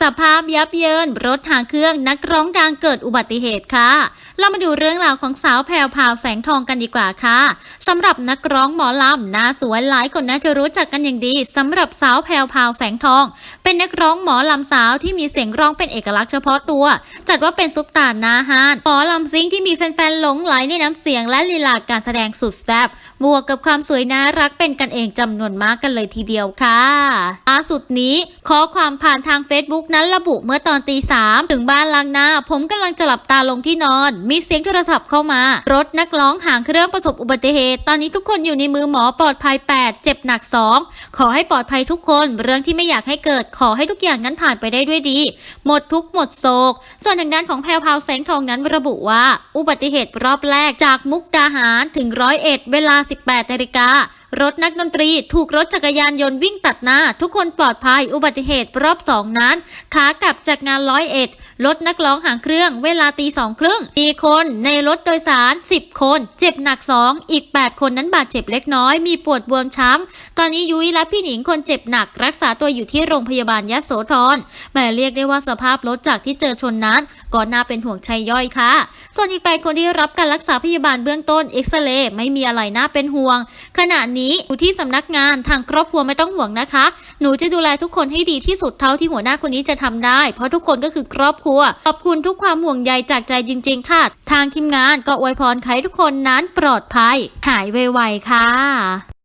สภาพยับเยิน รถหางเครื่องนักร้องดังเกิดอุบัติเหตุค่ะ เรามาดูเรื่องราวของสาวแพรวพาวแสงทองกันดีกว่าค่ะสำหรับนักร้องหมอลำหน้าสวยหลายคนน่าจะรู้จักกันอย่างดีสำหรับสาวแพรวพาวแสงทอง เป็นนักร้องหมอลำสาวที่มีเสียงร้องเป็นเอกลักษณ์เฉพาะตัว จัดว่าเป็นซุปตาหนาฮานหมอลำซิงที่มีแฟนๆหลงไหลในน้ำเสียงและลีลาการแสดงสุดแซ่บบวกกับความสวยน่ารักเป็นกันเองจำนวนมากกันเลยทีเดียวค่ะล่าสุดนี้ขอความผ่านทาง Facebook นั้นระบุเมื่อตอนตีสามถึงบ้านลางนาผมกำลังจะหลับตาลงที่นอน มีเสียงโทรศัพท์เข้ามา รถนักร้องหางเครื่องประสบอุบัติเหตุ ตอนนี้ทุกคนอยู่ในมือหมอปลอดภัย 8 เจ็บหนัก 2 ขอให้ปลอดภัยทุกคน เรื่องที่ไม่อยากให้เกิด ขอให้ทุกอย่างนั้นผ่านไปได้ด้วยดี หมดทุกหมดโศก ส่วนทางด้านของแพรวพาวแสงทองนั้นระบุว่า อุบัติเหตุรอบแรกจากมุกดาหารถึงร้อยเอ็ดเวลา 18นาฬิกา รถนักดนตรีถูกรถจักรยานยนต์วิ่งตัดหน้า ทุกคนปลอดภัยอุบัติเหตุรอบสองนั้น ขากลับจากงานร้อยเอ็ด รถนักร้องหางเครื่องเวลาตีสองครึ่งมีคนในรถโดยสาร 10 คน เจ็บหนัก 2 อีก 8 คนนั้นบาดเจ็บเล็กน้อย มีปวดบวมช้ำ ตอนนี้ยุ้ยและพี่หนิงคนเจ็บหนัก รักษาตัวอยู่ที่โรงพยาบาลยะโสธรแม่เรียกได้ว่าสภาพรถจากที่เจอชนนั้นก็น่าเป็นห่วงชัยย่อยค่ะ ส่วนอีก 8 คนที่รับการรักษาพยาบาลเบื้องต้นเอ็กซเรย์ไม่มีอะไรน่าเป็นห่วง ขณะนี้อยู่ที่สำนักงานทางครอบครัวไม่ต้องห่วงนะคะ หนูจะดูแลทุกคนให้ดีที่สุดเท่าที่หัวหน้าคนนี้จะทำได้ เพราะทุกคนก็คือครอบครัวขอบคุณทุกความห่วงใยจากใจจริง ๆ ค่ะ ทางทีมงานก็อวยพรให้ทุกคนนั้นปลอดภัย หายไวๆค่ะ